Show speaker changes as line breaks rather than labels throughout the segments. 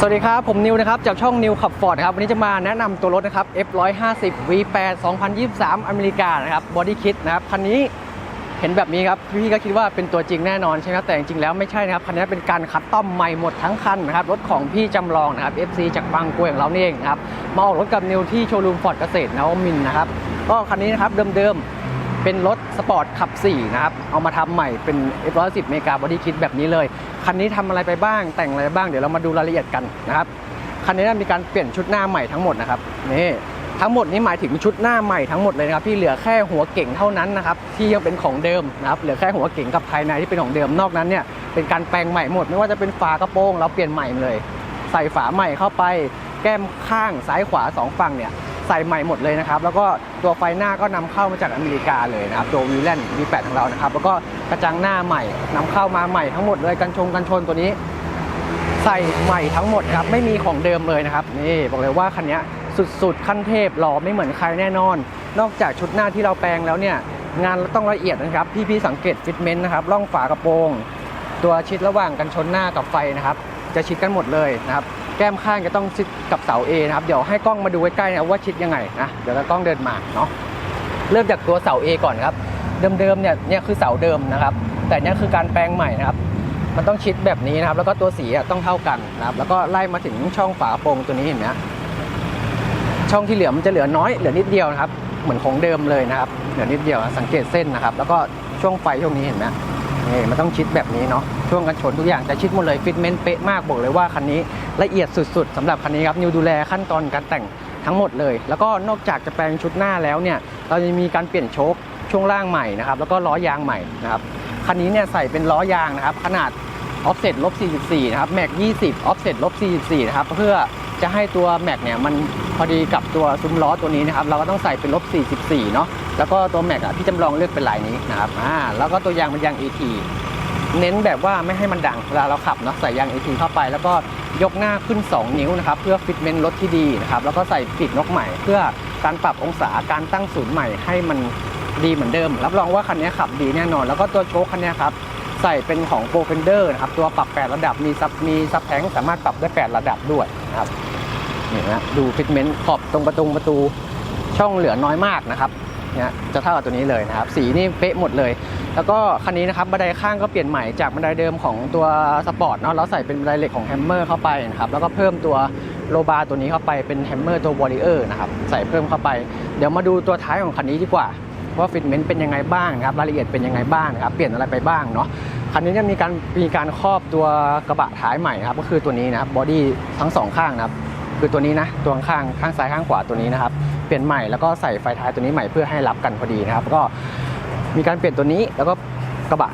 สวัสดีครับ ผมนิวนะครับ จากช่องนิวขับฟอร์ดครับ วันนี้จะมาแนะนำตัวรถนะครับ F150 V8 2023 อเมริกานะครับบอดี้คิดนะครับ คันนี้เห็นแบบนี้ครับ พี่ก็คิดว่าเป็นตัวจริงแน่นอนใช่ไหมแต่จริงๆแล้วไม่ใช่นะครับ คันนี้เป็นการคัดต้อมใหม่หมดทั้งคันนะครับ รถของพี่จำลองนะครับ FC จากบางกวยของเรานี่เองครับ มาออกรถกับนิวที่โชว์รูมฟอร์ดเกษตรนวมินนะครับก็คันนี้นะครับเดิมๆ เป็นรถสปอร์ตขับ 4 นะครับ เอามาทำใหม่เป็น F110 เมกาบอดี้คิดแบบนี้เลย คันนี้ทำอะไรไปบ้างแต่งอะไรบ้างเดี๋ยวเรามาดูรายละเอียดกันนะครับ คันนี้มีการเปลี่ยนชุดหน้าใหม่ทั้งหมดนะครับนี่ทั้งหมดนี้หมายถึงชุดหน้าใหม่ทั้งหมดเลยนะครับที่เหลือแค่หัวเก่งเท่านั้นนะครับที่ยังเป็นของเดิมนะครับเหลือแค่หัวเก่งกับภายในที่เป็นของเดิมนอกนั้นเนี่ยเป็นการแปลงใหม่หมด ไม่ว่าจะเป็นฝากระโปรงเราเปลี่ยนใหม่เลย ใส่ฝาใหม่เข้าไปแก้มข้างซ้ายขวาสองฝั่งเนี่ย ใส่ใหม่หมดเลยนะครับ แล้วก็ตัวไฟหน้าก็นำเข้ามาจากอเมริกาเลยนะครับตัววีแลน V8 ของเรานะครับ แล้วก็กระจังหน้าใหม่นำเข้ามาใหม่ทั้งหมดเลยกันชงกันชนตัวนี้ ใส่ใหม่ทั้งหมดครับไม่มีของเดิมเลยนะครับนี่บอกเลยว่าคันนี้สุดๆขั้นเทพหล่อไม่เหมือนใครแน่นอน นอกจากชุดหน้าที่เราแปลงแล้วเนี่ยงานต้องละเอียดนะครับพี่ๆสังเกตฟิตเมนต์นะครับร่องฝากระโปรง ตัวชิดระหว่างกันชนหน้ากับไฟนะครับ จะชิดกันหมดเลยนะครับ แก้มข้างจะต้องชิดกับเสา A นะครับ เดี๋ยวให้กล้องมาดูใกล้ๆนะว่าชิดยังไงนะ เดี๋ยวกล้องเดินมาเนาะ เริ่มจากตัวเสา A ก่อนครับ เดิมๆเนี่ยเนี่ยคือเสาเดิมนะครับ แต่เนี่ยคือการแปลงใหม่นะครับ มันต้องชิดแบบนี้นะครับ แล้วก็ตัวสีต้องเท่ากันนะครับ แล้วก็ไล่มาถึงช่องฝาโปรงตัวนี้เห็นไหมช่องที่เหลือมันจะเหลือน้อยเหลือนิดเดียวนะครับ เหมือนของเดิมเลยนะครับ เหลือนิดเดียวสังเกตเส้นนะครับ แล้วก็ช่วงไฟช่วงนี้เห็นไหม นี่มันต้องชิดแบบนี้เนาะช่วงกันชนทุกอย่างจะชิดหมดเลยฟิตเมนต์เป๊ะมากบอกเลยว่าคันนี้ละเอียดสุด ๆสำหรับคันนี้ครับนิวดูแลขั้นตอนการแต่งทั้งหมดเลย แล้วก็นอกจากจะแปลงชุดหน้าแล้วเนี่ยเราจะมีการเปลี่ยนโชคช่วงล่างใหม่นะครับแล้วก็ล้อยางใหม่นะครับคันนี้เนี่ยใส่เป็นล้อยางนะครับขนาด offset ลบ44นะครับแม็ก20 offset ลบ44นะครับเพื่อ จะให้ตัวแม็กเนี่ยมันพอดีกับตัวซุ้มล้อตัวนี้นะครับเราก็ต้องใส่เป็นลบ 44 เนาะแล้วก็ตัวแม็กอะพี่จำลองเลือกเป็นลายนี้นะครับอ่าแล้วก็ตัวยางมันยาง AT เน้นแบบว่าไม่ให้มันดังเวลาเราขับเนาะใส่ยาง AT เข้าไป แล้วก็ยกหน้าขึ้น 2 นิ้วนะครับเพื่อฟิตเมนต์รถที่ดีนะครับแล้วก็ใส่ปีกนกใหม่ เพื่อการปรับองศาการตั้งศูนย์ใหม่ให้มันดีเหมือนเดิม รับรองว่าคันนี้ขับดีแน่นอน แล้วก็ตัวโชคคันนี้ครับใส่เป็นของ p r o f e n d e r นะครับตัวปรับ 8 ระดับมีซับมีซับแทงสามารถปรับได้ 8 ระดับด้วยนะครับ นี่นะดูฟิตเมนต์ขอบตรงประตูประตูช่องเหลือน้อยมากนะครับเนี่ยจะเท่ากับตัวนี้เลยนะครับสีนี่เป๊ะหมดเลย แล้วก็คันนี้นะครับบันไดข้างก็เปลี่ยนใหม่จากบันไดเดิมของตัวสปอร์ตเนาะแล้วใส่เป็นบันไดเหล็กของแฮมเมอร์เข้าไปนะครับแล้วก็เพิ่มตัวโลบาร์ตัวนี้เข้าไปเป็นแฮมเมอร์ตัววอริเออร์นะครับใส่เพิ่มเข้าไป เดี๋ยวมาดูตัวท้ายของคันนี้ดีกว่าว่าฟิตเมนต์เป็นยังไงบ้างครับรายละเอียดเป็นยังไงบ้างนะครับเปลี่ยนอะไรไปบ้างเนาะคันนี้จะมีการมีการครอบตัวกระบะท้ายใหม่นะครับก็คือตัวนี้นะครับบอดี้ทั้งสองข้างนะครับ คือตัวนี้นะตัวข้างข้างซ้ายข้างขวาตัวนี้นะครับเปลี่ยนใหม่แล้วก็ใส่ไฟท้ายตัวนี้ใหม่เพื่อให้รับกันพอดีนะครับ ก็มีการเปลี่ยนตัวนี้แล้วก็กระบะ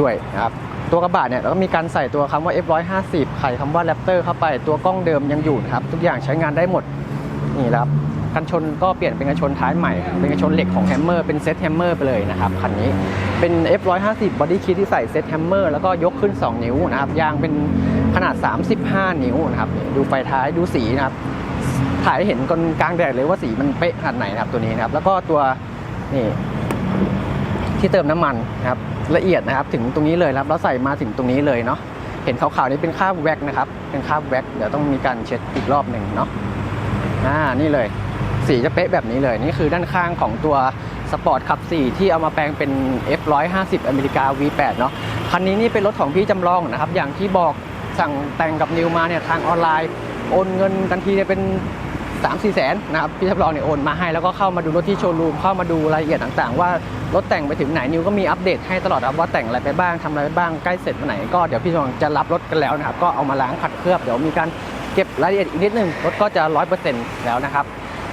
ด้วยนะครับตัวกระบะเนี่ยเราก็มีการใส่ตัวคำว่า F150 ไข่คำว่า Raptor เข้าไปตัวกล้องเดิมยังอยู่นะครับ ทุกอย่างใช้งานได้หมดนี่ครับกันชนก็เปลี่ยนเป็นกันชนท้ายใหม่ เป็นกันชนเหล็กของแฮมเมอร์เป็นเซตแฮมเมอร์ไปเลยนะครับคันนี้เป็น F150 บอดี้คิดที่ใส่เซตแฮมเมอร์แล้วก็ยกขึ้น 2 นิ้วนะครับยางเป็น นาด 35 นิ้วนะครับ ดูไฟท้ายดูสีนะครับ ถ่ายให้เห็นกนกลางแดดเลยว่าสีมันเป๊ะขนาดไหนนะครับตัวนี้นะครับ แล้วก็ตัวนี่ที่เติมน้ำมันนะครับละเอียดนะครับ ถึงตรงนี้เลยนะครับ แล้วใส่มาถึงตรงนี้เลยเนาะเห็นขาวๆนี่เป็นคราบแว็กนะครับ เป็นคราบแว็กเดี๋ยวต้องมีการเช็ดอีกรอบหนึ่งเนาะอ่านี่เลย สีจะเป๊ะแบบนี้เลย นี่คือด้านข้างของตัวสปอร์ตขับ 4 ที่เอามาแปลงเป็น F150 อเมริกา V8 เนาะคันนี้นี่เป็นรถของพี่จำลองนะครับ อย่างที่บอก สั่งแต่งกับนิวมาเนี่ยทางออนไลน์โอนเงินกันทีเนี่ยเป็น 3 4แสนนะครับพี่จำลองเนี่ยโอนมาให้แล้วก็เข้ามาดูรถที่โชว์รูมเข้ามาดูรายละเอียดต่างๆ ว่ารถแต่งไปถึงไหนนิวก็มีอัปเดตให้ตลอดครับว่าแต่งอะไรไปบ้างทำอะไรไปบ้างใกล้เสร็จวันไหนก็เดี๋ยวพี่จำลองจะรับรถกันแล้วนะครับก็เอามาล้างขัดเคลือบเดี๋ยวมีการเก็บรายละเอียดอีกนิดนึงรถก็จะร้อยเปอร์เซ็นต์แล้วนะครับ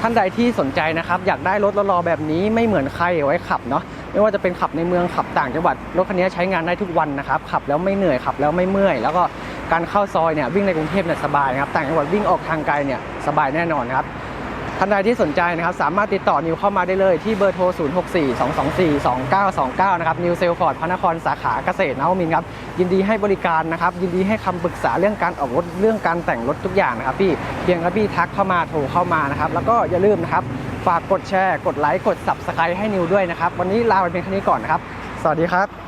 ท่านใดที่สนใจนะครับอยากได้รถรอแบบนี้ไม่เหมือนใครเอาไว้ขับเนาะไม่ว่าจะเป็นขับในเมืองขับต่างจังหวัดรถคันนี้ใช้งานได้ทุกวันนะครับขับแล้วไม่เหนื่อยขับแล้วไม่เมื่อย แล้วก็ การเข้าซอยเนี่ยวิ่งในกรุงเทพเนี่ยสบายนะครับ ต่างจังหวัดวิ่งออกทางไกลเนี่ยสบายแน่นอนครับท่านใดที่สนใจนะครับสามารถติดต่อนิวเข้ามาได้เลยที่เบอร์โทร 0642242929 นะครับนิวเซลฟอร์ดพระนครสาขาเกษตรนวมินครับ ยินดีให้บริการนะครับ ยินดีให้คำปรึกษาเรื่องการออกรถเรื่องการแต่งรถทุกอย่างนะครับพี่เพียงแค่พี่ทักเข้ามาโทรเข้ามานะครับ แล้วก็อย่าลืมนะครับ ฝากกดแชร์ กดไลค์กด subscribe ให้นิวด้วยนะครับ วันนี้ลาไปเป็นแค่นี้ก่อนนะครับ สวัสดีครับ